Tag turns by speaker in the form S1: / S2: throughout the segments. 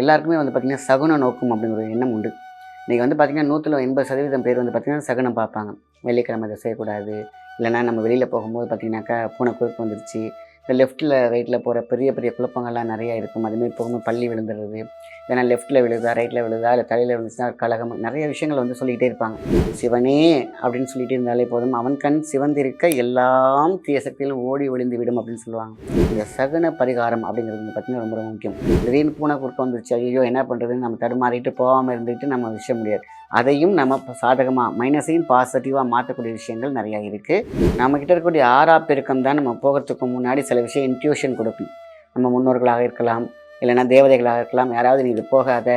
S1: எல்லாருக்குமே வந்து பார்த்திங்கன்னா சகுன நோக்கம் அப்படிங்கிற ஒரு எண்ணம் உண்டு. இன்றைக்கி வந்து பார்த்திங்கன்னா நூற்றில் எண்பது சதவீதம் பேர் வந்து பார்த்திங்கன்னா சகுனம் பார்ப்பாங்க. வெள்ளிக்கிழமை இதை செய்யக்கூடாது. இல்லைன்னா நம்ம வெளியில் போகும்போது பார்த்திங்கனாக்கா பூனை குறுக்கு வந்துருச்சு. இந்த லெஃப்ட்டில் ரைட்டில் போகிற பெரிய பெரிய குழப்பங்கள்லாம் நிறையா இருக்கும். அதுமாரி போகும்போது பள்ளி விழுந்துடுறது ஏன்னா லெஃப்ட்டில் விழுதா ரைட்டில் விழுதா இல்லை தலையில் விழுந்துச்சுன்னா கழகம் நிறைய விஷயங்கள் வந்து சொல்லிக்கிட்டே இருப்பாங்க. சிவனே அப்படின்னு சொல்லிட்டு இருந்தாலே போதும். அவன் கண் சிவந்திருக்க எல்லாம் தீய சக்தியிலும் ஓடி ஒளிந்து விடும் அப்படின்னு சொல்லுவாங்க. இந்த சகுன பரிகாரம் அப்படிங்கிறது வந்து பார்த்திங்கன்னா ரொம்ப ரொம்ப முக்கியம். திடீர்னு பூனை குறுக்க வந்துருச்சு. ஐயோ என்ன பண்ணுறதுன்னு நம்ம தடுமாறிட்டு போகாமல் இருந்துட்டு நம்ம விஷயம் முடியாது. அதையும் நம்ம சாதகமாக மைனஸையும் பாசிட்டிவாக மாற்றக்கூடிய விஷயங்கள் நிறையா இருக்குது நம்மக்கிட்ட இருக்கக்கூடிய ஆறா பெருக்கம் தான் நம்ம போகிறதுக்கு முன்னாடி சில விஷயம் இன்ட்யூஷன் கொடுக்கும். நம்ம முன்னோர்களாக இருக்கலாம் இல்லைன்னா தேவதைகளாக இருக்கலாம் யாராவது நீ இது போகாத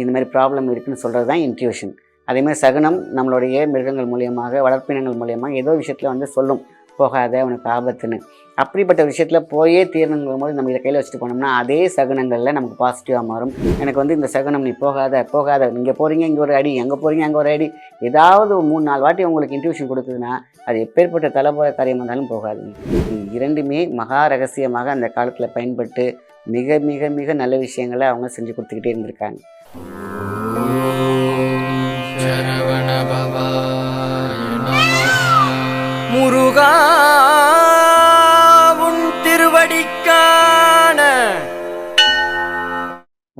S1: இந்த மாதிரி ப்ராப்ளம் இருக்குன்னு சொல்கிறது தான் இன்ட்யூஷன் அதேமாதிரி சகுனம் நம்மளுடைய மிருகங்கள் மூலியமாக வளர்ப்பினங்கள் மூலியமாக ஏதோ விஷயத்தில் வந்து சொல்லும். போகாத உனக்கு ஆபத்துன்னு. அப்படிப்பட்ட விஷயத்தில் போயே தீரணுங்கும் போது நம்ம இதை கையில் வச்சுட்டு போனோம்னா அதே சகுனங்களில் நமக்கு பாசிட்டிவாக மாறும். எனக்கு வந்து இந்த சகுனம் நீ போகாத போகாத இங்கே போகிறீங்க இங்கே ஒரு அடி எங்கே போகிறீங்க அங்கே ஒரு அடி. ஏதாவது ஒரு மூணு நாலு வாட்டி உங்களுக்கு இன்ட்யூஷன் கொடுக்குதுன்னா அது எப்பேற்பட்ட தலைமுறை காரியம் இருந்தாலும் போகாது இரண்டுமே மகா ரகசியமாக அந்த காலத்தில் பயன்பட்டு மிக மிக மிக நல்ல விஷயங்களை அவங்க செஞ்சு கொடுத்துக்கிட்டே இருந்திருக்காங்க.
S2: முருகா உன் திருவடிக்கான.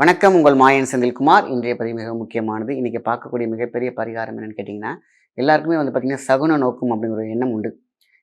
S1: வணக்கம் உங்கள் மாயன் செந்தில்குமார். இன்றைய பதிவு மிக முக்கியமானது. இன்றைக்கி பார்க்கக்கூடிய மிகப்பெரிய பரிகாரம் என்னென்னு கேட்டிங்கன்னா எல்லாருக்குமே வந்து பார்த்திங்கன்னா சகுன நோக்கம் அப்படிங்கிற ஒரு எண்ணம் உண்டு.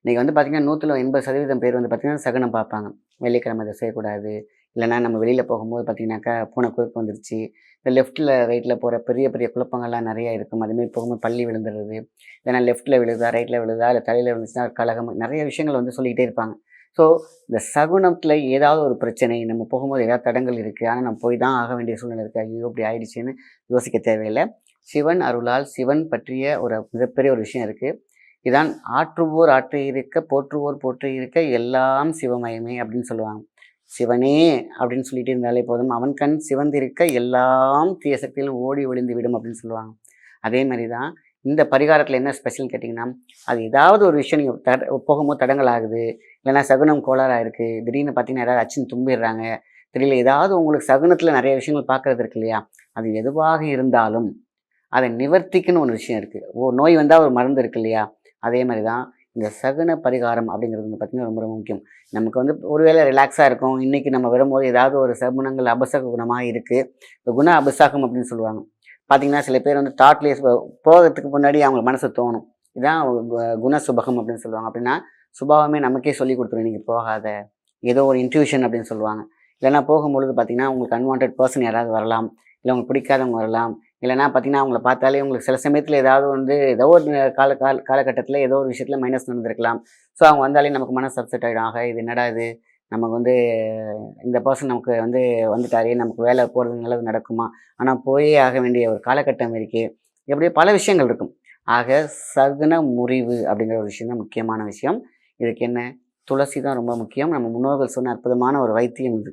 S1: இன்றைக்கி வந்து பார்த்திங்கன்னா நூற்றில் எண்பது சதவீதம் பேர் வந்து பார்த்திங்கன்னா சகுனம் பார்ப்பாங்க. வெள்ளிக்கிழமை இதை செய்யக்கூடாது. இல்லைன்னா நம்ம வெளியில் போகும்போது பார்த்திங்கனாக்கா பூனை குறுக்கு வந்துருச்சு. இந்த லெஃப்ட்டில் ரைட்டில் போகிற பெரிய பெரிய குழப்பங்கள்லாம் நிறையா இருக்கும். அதுமாரி போகும்போது பள்ளி விழுந்துடுறது. இல்லைனா லெஃப்ட்டில் விழுதா ரைட்டில் விழுதா இல்லை தலையில் விழுந்துச்சுன்னா கழகம் நிறைய விஷயங்கள் வந்து சொல்லிக்கிட்டே இருப்பாங்க. ஸோ இந்த சகுனத்தில் ஏதாவது ஒரு பிரச்சனை நம்ம போகும்போது ஏதாவது தடங்கள் இருக்குது ஆனால் நம்ம போய் தான் ஆக வேண்டிய சூழ்நிலை இருக்குது ஐயோ இப்படி ஆயிடுச்சுன்னு யோசிக்க தேவையில்லை. சிவன் அருளால் சிவன் பற்றிய ஒரு மிகப்பெரிய ஒரு விஷயம் இருக்குது இதான் ஆற்றுவோர் ஆற்று இருக்க போற்றுவோர் போற்றி இருக்க எல்லாம் சிவமயமே அப்படின்னு சொல்லுவாங்க. சிவனே அப்படின்னு சொல்லிட்டு இருந்தாலே போதும். அவன் கண் சிவந்திருக்க எல்லாம் தீய சக்தியிலும் ஓடி ஒளிந்து விடும் அப்படின்னு சொல்லுவாங்க. அதே மாதிரி தான் இந்த பரிகாரத்தில் என்ன ஸ்பெஷல் கேட்டிங்கன்னா அது ஏதாவது ஒரு விஷயம் நீங்கள் தட போகும்போது தடங்கள் ஆகுது. இல்லைன்னா சகுனம் கோளாறாக இருக்குது திடீர்னு பார்த்தீங்கன்னா யாராவது அச்சுன்னு தும்பிடுறாங்க. தெரியல ஏதாவது உங்களுக்கு சகுனத்தில் நிறைய விஷயங்கள் பார்க்குறது இருக்கு இல்லையா? அது எதுவாக இருந்தாலும் அதை நிவர்த்திக்குன்னு ஒரு விஷயம் இருக்குது ஓ நோய் வந்தால் ஒரு மருந்து இருக்கு இல்லையா? அதே மாதிரி தான் இந்த சகுன பரிகாரம் அப்படிங்கிறது வந்து பார்த்திங்கன்னா ரொம்ப ரொம்ப முக்கியம். நமக்கு வந்து ஒருவேளை ரிலாக்ஸாக இருக்கும். இன்றைக்கி நம்ம வரும்போது ஏதாவது ஒரு சகுனங்கள் அபசக குணமாக இருக்குது இந்த குண அபசாகம் அப்படின்னு சொல்லுவாங்க. பார்த்திங்கன்னா சில பேர் வந்து டாட்லேஸ் போகிறதுக்கு முன்னாடி அவங்க மனசு தோணும். இதுதான் குண சுபகம் அப்படின்னு சொல்லுவாங்க. அப்படின்னா சுபாவமே நமக்கே சொல்லி கொடுத்துரும். நீங்கள் போகாத. ஏதோ ஒரு இன்ட்யூஷன் அப்படின்னு சொல்லுவாங்க. இல்லைன்னா போகும்பொழுது பார்த்திங்கன்னா உங்களுக்கு அன்வான்ட் பர்சன் யாராவது வரலாம். இல்லை உங்களுக்கு பிடிக்காதவங்க வரலாம். இல்லைன்னா பார்த்தீங்கன்னா அவங்கள பார்த்தாலே உங்களுக்கு சில சமயத்தில் ஏதாவது வந்து ஏதோ ஒரு கால கால காலகட்டத்தில் ஏதோ ஒரு விஷயத்தில் மைனஸ் நடந்திருக்கலாம். ஸோ அவங்க வந்தாலே நமக்கு மனசு அப்செட் ஆகிடும் ஆக இது என்னடா இது? நமக்கு வந்து இந்த பர்சன் நமக்கு வந்து வந்துட்டாரே நமக்கு வேலை போகிறது நல்லது நடக்குமா? ஆனால் போயே ஆக வேண்டிய ஒரு காலகட்டம் இருக்கே. இப்படி பல விஷயங்கள் இருக்கும். ஆக சகுன முறிவு அப்படிங்கிற ஒரு விஷயம் தான் முக்கியமான விஷயம். இதுக்கு என்ன? துளசி தான் ரொம்ப முக்கியம். நம்ம முன்னோர்கள் சொன்ன அற்புதமான ஒரு வைத்தியம் இது.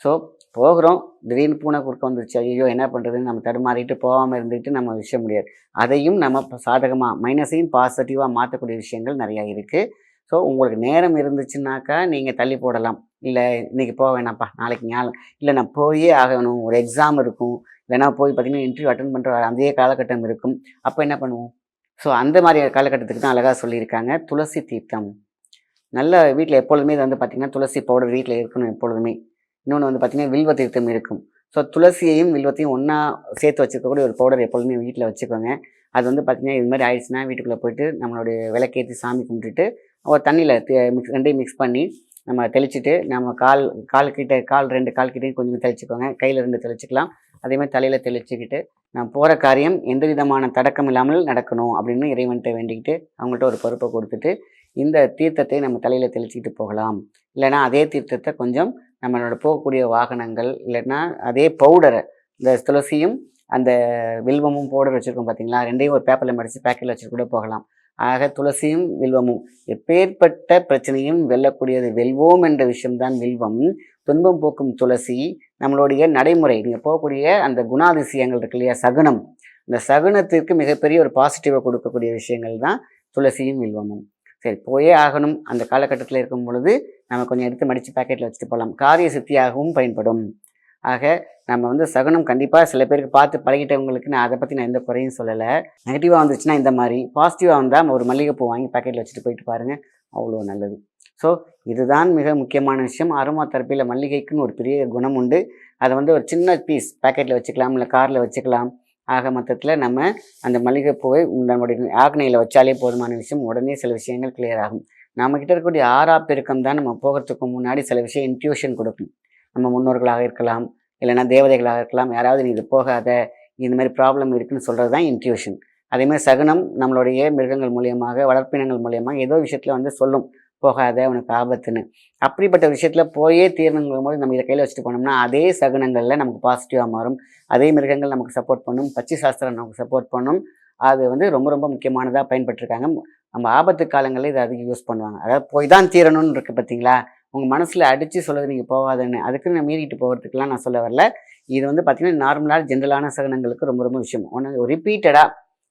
S1: ஸோ போகிறோம். திடீர்னு பூனை குறுக்க வந்துருச்சு. ஐயோ என்ன பண்ணுறதுன்னு நம்ம தடுமாறிட்டு போகாமல் இருந்துக்கிட்டு நம்ம விஷயம் முடியாது. அதையும் நம்ம சாதகமாக மைனஸையும் பாசிட்டிவாக மாற்றக்கூடிய விஷயங்கள் நிறையா இருக்குது ஸோ உங்களுக்கு நேரம் இருந்துச்சுன்னாக்கா நீங்கள் தள்ளி போடலாம். இல்லை இன்றைக்கி போக வேணாம்ப்பா நாளைக்கு ஞாபகம் இல்லை நான் போயே ஆகணும். ஒரு எக்ஸாம் இருக்கும். இல்லைன்னா போய் பார்த்தீங்கன்னா இன்டர்வியூ அட்டன் பண்ணுற அதே காலகட்டம் இருக்கும். அப்போ என்ன பண்ணுவோம்? ஸோ அந்த மாதிரி காலகட்டத்துக்கு தான் அழகாக சொல்லியிருக்காங்க. துளசி தீர்த்தம். நல்ல வீட்டில் எப்பொழுதுமே இது வந்து பார்த்திங்கன்னா துளசி பவுடர் வீட்டில் இருக்கணும் எப்பொழுதுமே. இன்னொன்று வந்து பார்த்திங்கன்னா வில்வ தீர்த்தம் இருக்கும் ஸோ துளசியையும் வில்வத்தையும் ஒன்றா சேர்த்து வச்சுக்கக்கூடிய ஒரு பவுடர் எப்பொழுதுமே வீட்டில் வச்சுக்கோங்க. அது வந்து பார்த்திங்கன்னா இது மாதிரி ஆயிடுச்சுன்னா வீட்டுக்குள்ளே போயிட்டு நம்மளுடைய விளக்கேற்றி சாமி கும்பிட்டுட்டு ஒரு தண்ணியில் மிக்ஸ் ரெண்டையும் மிக்ஸ் பண்ணி நம்ம தெளிச்சுட்டு நம்ம கால் கால் கிட்ட கால் ரெண்டு கால் கிட்டையும் கொஞ்சம் தெளிச்சுக்கோங்க. கையில் ரெண்டு தெளிச்சுக்கலாம். அதேமாதிரி தலையில் தெளிச்சுக்கிட்டு நான் போகிற காரியம் எந்த விதமான தடக்கம் இல்லாமல் நடக்கணும் அப்படின்னு இறைவன்கிட்ட வேண்டிக்கிட்டு அவங்கள்ட்ட ஒரு பொறுப்பை கொடுத்துட்டு இந்த தீர்த்தத்தை நம்ம தலையில் தெளிச்சிக்கிட்டு போகலாம். இல்லைன்னா அதே தீர்த்தத்தை கொஞ்சம் நம்மளோட போகக்கூடிய வாகனங்கள் இல்லைன்னா அதே பவுடரை இந்த துளசியும் அந்த வில்வமும் பவுடர் வச்சுருக்கோம் பார்த்தீங்களா ரெண்டையும் ஒரு பேப்பரில் மடித்து பேக்கெட்டில் வச்சு கூட போகலாம். ஆக துளசியும் வில்வமும் எப்பேற்பட்ட பிரச்சனையும் வெல்லக்கூடியது வெல்வோம் என்ற விஷயம்தான் வில்வம். துன்பம் போக்கும் துளசி நம்மளுடைய நடைமுறை. நீங்கள் போகக்கூடிய அந்த குணாதிசயங்கள் இருக்கு இல்லையா? சகுனம். இந்த சகுனத்திற்கு மிகப்பெரிய ஒரு பாசிட்டிவை கொடுக்கக்கூடிய விஷயங்கள் தான் துளசியும் வில்வமும். சரி போயே ஆகணும். அந்த காலகட்டத்தில் இருக்கும் பொழுது நம்ம கொஞ்சம் எடுத்து மடித்து பேக்கெட்டில் வச்சுட்டு போகலாம் காரிய சித்தியாகவும் பயன்படும். ஆக நம்ம வந்து சகுனம் கண்டிப்பாக சில பேருக்கு பார்த்து பழகிட்டவங்களுக்கு நான் அதை பற்றி நான் எந்த குறையும் சொல்லலை. நெகட்டிவாக வந்துச்சுன்னா இந்த மாதிரி. பாசிட்டிவாக வந்தால் ஒரு மல்லிகைப்பூ வாங்கி பாக்கெட்டில் வச்சுட்டு போயிட்டு பாருங்கள் அவ்வளோ நல்லது. ஸோ இதுதான் மிக முக்கியமான விஷயம். அரோமா தெரப்பியில் மல்லிகைக்குன்னு ஒரு பெரிய குணம் உண்டு. அதை வந்து ஒரு சின்ன பீஸ் பாக்கெட்டில் வச்சுக்கலாம் இல்லை காரில் வச்சுக்கலாம். ஆக மொத்தத்தில் நம்ம அந்த மல்லிகைப்பூவை நம்முடைய ஆக்னையில் வச்சாலே போதுமான விஷயம். உடனே சில விஷயங்கள் கிளியர் ஆகும். நம்மக்கிட்ட இருக்கக்கூடிய ஆறா பெருக்கம் தான் நம்ம போகிறதுக்கு முன்னாடி சில விஷயம் இன்ட்யூஷன் கொடுக்கும். நம்ம முன்னோர்களாக இருக்கலாம் இல்லைன்னா தேவதைகளாக இருக்கலாம். யாராவது நீ இது போகாத இந்த மாதிரி ப்ராப்ளம் இருக்குன்னு சொல்கிறது தான் இன்ட்யூஷன் அதேமாதிரி சகுனம் நம்மளுடைய மிருகங்கள் மூலியமாக வளர்ப்பினங்கள் மூலியமாக ஏதோ விஷயத்தில் வந்து சொல்லும். போகாத உனக்கு ஆபத்துன்னு. அப்படிப்பட்ட விஷயத்தில் போயே தீரணுங்கும் போது நம்ம இதை கையில் வச்சுட்டு போனோம்னா அதே சகுனங்களில் நமக்கு பாசிட்டிவாக மாறும். அதே மிருகங்கள் நமக்கு சப்போர்ட் பண்ணும். பச்சை சாஸ்திரம் நமக்கு சப்போர்ட் பண்ணும். அது வந்து ரொம்ப ரொம்ப முக்கியமானதாக பயன்பட்டுருக்காங்க. நம்ம ஆபத்து காலங்களில் இதை அதிகம் யூஸ் பண்ணுவாங்க. அதாவது போய் தான் தீரணும்னு இருக்குது பார்த்தீங்களா? உங்கள் மனசில் அடித்து சொல்லுது நீங்கள் போகாதுன்னு. அதுக்குன்னு நான் மீறிட்டு போகிறதுக்கெலாம் நான் சொல்ல வரல. இது வந்து பார்த்திங்கன்னா நார்மலாக ஜென்ரலான சகனங்களுக்கு ரொம்ப ரொம்ப விஷயம். ஒன்று ரிப்பீட்டடாக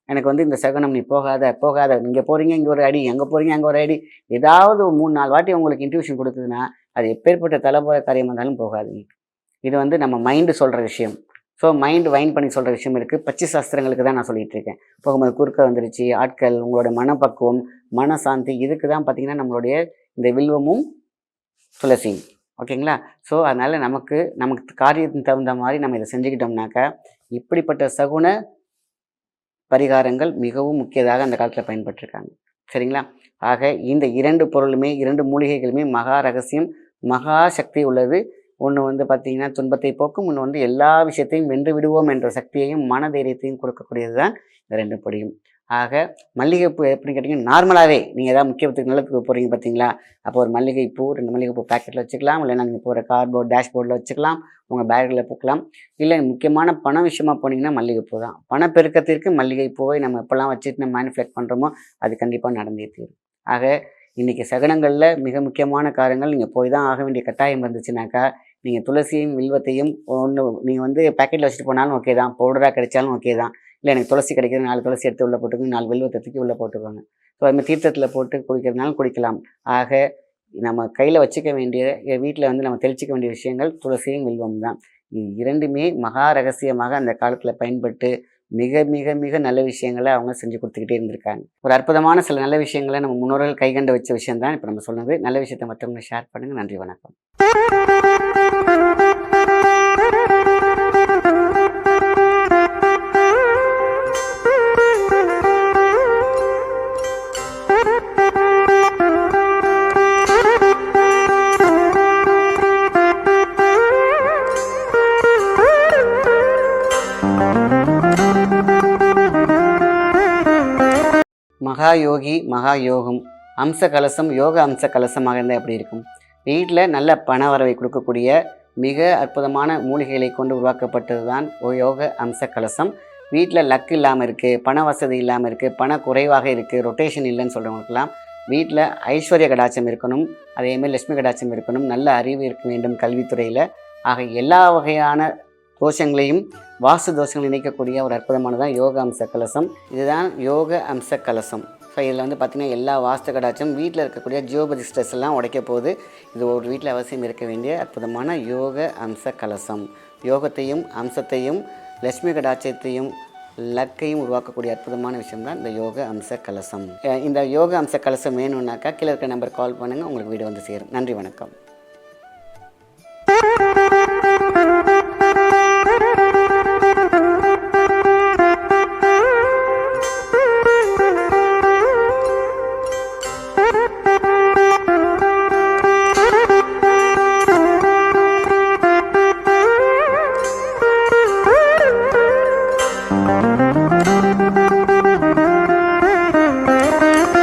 S1: எனக்கு வந்து இந்த சகுனம் நீ போகாத போகாத. இங்கே போகிறீங்க இங்கே ஒரு அடி எங்கே போகிறீங்க அங்கே ஒரு அடி. ஏதாவது மூணு நாலு வாட்டி உங்களுக்கு இன்ட்யூஷன் கொடுத்ததுன்னா அது எப்பேற்பட்ட தலைமுறை காரியமாக இருந்தாலும் போகாதீங்க இது வந்து நம்ம மைண்டு சொல்கிற விஷயம். ஸோ மைண்டு வைன் பண்ணி சொல்கிற விஷயம் இருக்குது பச்சை சாஸ்திரங்களுக்கு தான் நான் சொல்லிகிட்டு இருக்கேன். போகும்போது குறுக்க வந்துருச்சு ஆட்கள் உங்களோட மனப்பக்குவம் மனசாந்தி இதுக்கு தான் பார்த்திங்கன்னா நம்மளுடைய இந்த வில்வமும் துளசியும். ஓகேங்களா? ஸோ அதனால் நமக்கு நமக்கு காரியத்துக்கு தகுந்த மாதிரி நம்ம இதை செஞ்சுக்கிட்டோம்னாக்கா இப்படிப்பட்ட சகுன பரிகாரங்கள் மிகவும் முக்கியதாக அந்த காலத்தில் பயன்பட்டிருக்காங்க. சரிங்களா? ஆக இந்த இரண்டு பொருளுமே இரண்டு மூலிகைகளுமே மகா ரகசியம் மகா சக்தி உள்ளது. ஒன்று வந்து பார்த்திங்கன்னா துன்பத்தை போக்கும் ஒன்று வந்து எல்லா விஷயத்தையும் வென்று விடுவோம் என்ற சக்தியையும் மன தைரியத்தையும் கொடுக்கக்கூடியது தான் இந்த ரெண்டு பொடியும். ஆக மல்லிகைப்பூ எப்படின்னு கேட்டிங்கன்னா நார்மலாகவே நீங்கள் ஏதாவது முக்கியத்துக்கு நிலத்துக்கு போகிறீங்க பார்த்தீங்களா அப்போ ஒரு மல்லிகைப்பூ ரெண்டு மல்லிகைப்பூ பேக்கெட்டில் வச்சுக்கலாம். இல்லைன்னா நீங்கள் போகிற கார்ட்போர்ட் டேஷ்போர்டில் வச்சுக்கலாம். உங்கள் பேக்கில் பூக்கலாம். இல்லை முக்கியமான பண விஷயமா போனீங்கன்னா மல்லிகைப்பூ தான். பணப்பெருக்கத்திற்கு மல்லிகைப்பூவை நம்ம எப்போல்லாம் வச்சுட்டு நம்ம மேனுஃபேக்ட் பண்ணுறோமோ அது கண்டிப்பாக நடந்தே தீரும். ஆக இன்றைக்கி சகனங்களில் மிக முக்கியமான காரியங்கள் நீங்கள் போய் தான் ஆக வேண்டிய கட்டாயம் இருந்துச்சுனாக்கா நீங்கள் துளசியும் வில்வத்தையும் ஒன்று நீங்கள் வந்து பேக்கெட்டில் வச்சுட்டு போனாலும் ஓகே தான். பவுடராக கிடைச்சாலும் ஓகே தான். இல்லை எனக்கு துளசி கிடைக்கிறது நாலு துளசி எடுத்து உள்ளே போட்டுக்கணும் நாலு வில்வத்தை தூக்கி உள்ளே போட்டுக்கோங்க. ஸோ அதுமாதிரி தீர்த்தத்தில் போட்டு குடிக்கிறதுனாலும் குடிக்கலாம். ஆக நம்ம கையில் வச்சுக்க வேண்டிய வீட்டில் வந்து நம்ம தெளிச்சிக்க வேண்டிய விஷயங்கள் துளசியும் வில்வம் தான். இது இரண்டுமே மகா ரகசியமாக அந்த காலத்தில் பயன்பட்டு மிக மிக மிக நல்ல விஷயங்களை அவங்க செஞ்சு கொடுத்துக்கிட்டே இருந்திருக்காங்க. ஒரு அற்புதமான சில நல்ல விஷயங்களை நம்ம முன்னோர்கள் கைகண்டு வச்ச விஷயம் தான் இப்போ நம்ம சொன்னது. நல்ல விஷயத்தை மற்றவங்க ஷேர் பண்ணுங்கள் நன்றி வணக்கம். மகா யோகி மகா யோகம் அம்ச கலசம் யோக அம்ச கலசமாக இருந்தால் எப்படி இருக்கும்? வீட்டில் நல்ல பண வரவை கொடுக்கக்கூடிய மிக அற்புதமான மூலிகைகளை கொண்டு உருவாக்கப்பட்டது தான் யோக அம்ச கலசம் வீட்டில் லக் இல்லாமல் இருக்குது பண வசதி இல்லாமல் இருக்குது பண குறைவாக இருக்குது ரொட்டேஷன் இல்லைன்னு சொல்கிறவங்களுக்கெல்லாம் வீட்டில் ஐஸ்வர்ய கடாட்சம் இருக்கணும் அதேமாதிரி லட்சுமி கடாட்சம் இருக்கணும் நல்ல அறிவு இருக்க வேண்டும் கல்வித்துறையில். ஆக எல்லா வகையான தோஷங்களையும் வாஸ்து தோஷங்களை இணைக்கக்கூடிய ஒரு அற்புதமானதான் யோக அம்ச கலசம் இதுதான் யோக அம்ச கலசம் ஸோ இதில் வந்து பார்த்திங்கன்னா எல்லா வாஸ்து கடாச்சும் வீட்டில் இருக்கக்கூடிய ஜியோபதி ஸ்ட்ரெஸ் எல்லாம் உடைக்க போகுது. இது ஒரு வீட்டில் அவசியம் இருக்க வேண்டிய அற்புதமான யோக அம்ச கலசம் யோகத்தையும் அம்சத்தையும் லட்சுமி கடாட்சத்தையும் லக்கையும் உருவாக்கக்கூடிய அற்புதமான விஷயம் தான் இந்த யோக அம்ச கலசம் இந்த யோக அம்ச கலசம் வேணும்னாக்கா கீழே இருக்கிற நம்பர் கால் பண்ணுங்கள் உங்களுக்கு வீடு வந்து சேரும். நன்றி வணக்கம்.